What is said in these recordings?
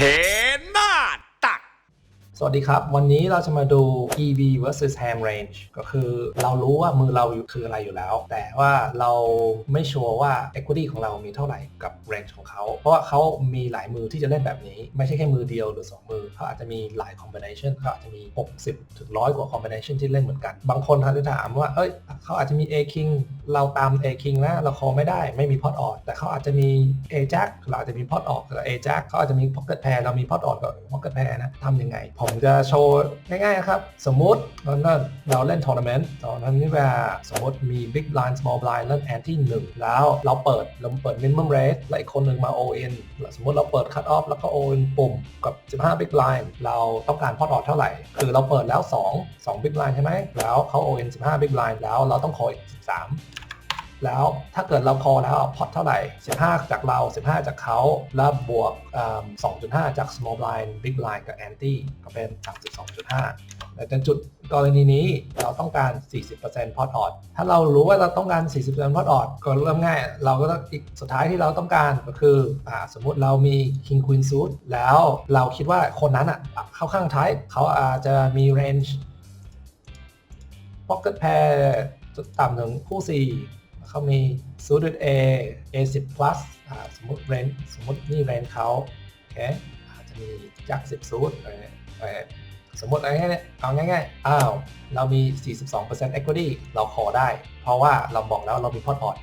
หน้าตัก สวัสดีครับ วันนี้เราจะมาดู EV versus ham range ก็คือเรารู้ว่ามือเราอยู่คืออะไรอยู่แล้ว แต่ว่าเราไม่ชัวร์ว่า equity ของเรามีเท่าไหร่กับ range ของเขา เพราะว่าเขามีหลายมือที่จะเล่นแบบนี้ ไม่ใช่แค่มือเดียวหรือ 2 มือ เขาอาจจะมีหลาย combination เขาอาจจะมี 60 ถึงร้อยกว่า combination ที่เล่นเหมือนกัน บางคนอาจจะถามว่า เอ้ย เขาอาจจะมี A king เราตาม A king นะเรา call ไม่ได้ไม่มี pot odd แต่เขาอาจจะมี A jack เราอาจจะมี pot odd แต่ A jack เขาอาจจะมี pocket pair เรามี pot odd กับ pocket pair นะทำยังไง ผมจะโชว์ง่ายๆครับสมมติเราเล่นเราเล่นทัวร์นาเมนต์ตอนนั้นนี่ว่าสมมติมี big blind small blind เล่น anti 1แล้วเราเปิดเราเปิด minimum raise แล้วอีกคนหนึ่งมา all in สมมติเราเปิด cut off แล้วก็ all in ปุ่มกับ 15 big blind เราต้องการ pot odd เท่าไหร่ คือเราเปิดแล้ว 2 2 big blind ใช่ไหมแล้วเขา all in 15 big blind แล้วเราต้องขออีก 13 แล้วถ้าเกิดเราพอแล้วพอตเท่าไหร่ 15 จากเรา 15 จากเขาแล้วบวก 2.5 จาก small blind big blind กับ anti ก็เป็น 32.5แต่จุดกรณีนี้เราต้องการ 40% pot odd ถ้าเรารู้ว่าเราต้องการ 40% pot odd ก็เริ่มง่าย เราก็ต้องอีกสุดท้ายที่เราต้องการก็คืออสมมุติเรามี king queen suit แล้วเราคิดว่าคนนั้นอะเข้าข้างท้ายเขาอาจจะมี range pocket pair ต่ำถึงคู่4 เขามี suited A A10 plus สมมติ range สมมตินี่ range เขาโอเคอาจจะมีจัก10 suit สมมติอะไรง่ายเอาง่ายๆ อ้าว เรามี 42% equity เราขอได้ เพราะว่าเราบอกแล้วเรามี pot odd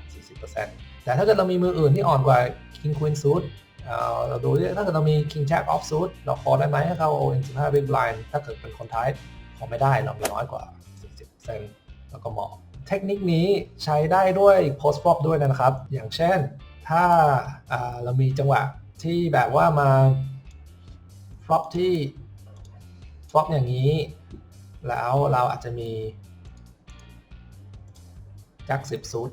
40%แต่ถ้าเกิดเรามีมืออื่นที่อ่อนกว่า king queen suit เเราดูถ้าเกิดเรามี king jack off suit เราขอได้ไหมให้เขา all in 15 big blind ถ้าเกิดเป็นคนท้ายขอไม่ได้เรามีน้อยกว่า 40%แล้วก็เหมอง เทคนิคนี้ใช้ได้ด้วย post flop ด้วยนะครับ อย่างเช่น ถ้าาเรามีจังหวะที่แบบว่ามา flop ที่ flop อย่างนี้ แล้วเราอาจจะมี jack 10 suit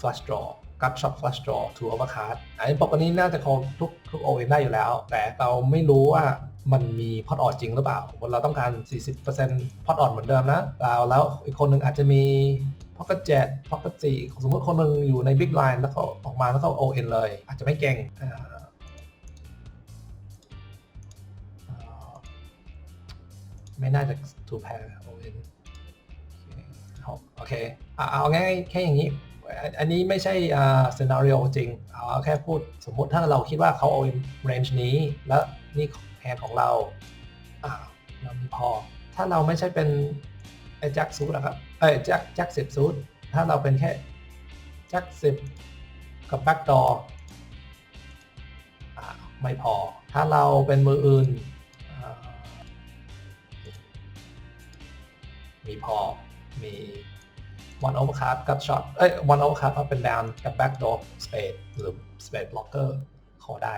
flush draw gut shot flush draw two overcard อันนี้ปกติน่าจะคงทุกทุก o อได้อยู่แล้ว แต่เราไม่รู้ว่า มันมีพอตออดจริงหรือเปล่าเราต้องการ 40%พอตออดเหมือนเดิมนะแล้วแล้วอีกคนหนึ่งอาจจะมี pocket jet pocket 4สมมติคนหนึ่งอยู่ใน big line แล้วเขาออกมาแล้วเขา ON เอนเลย อาจจะไม่เก่งไม่น่าจะ two pair ON โอเคโอเคเอาง่ายแค่อย่างนี้ อันนี้ไม่ใช่อ่า scenario จริงเอาแค่พูดสมมุติถ้าเราคิดว่าเขา ON range นี้ แล้วนี่แฮนของเราอ่าเรามีพอ ถ้าเราไม่ใช่เป็นไอ้แจ็คซูดนะครับเอ้ยแจ็คแจ็คสิบซูดถ้าเราเป็นแค่แจ็คสิบกับแบ็กดอร์ไม่พอ ถ้าเราเป็นมืออื่น มีพอมี one overcard กับ shot เอ้ย one overcard up and down กับ backdoor spade หรือ spade blocker ขอได้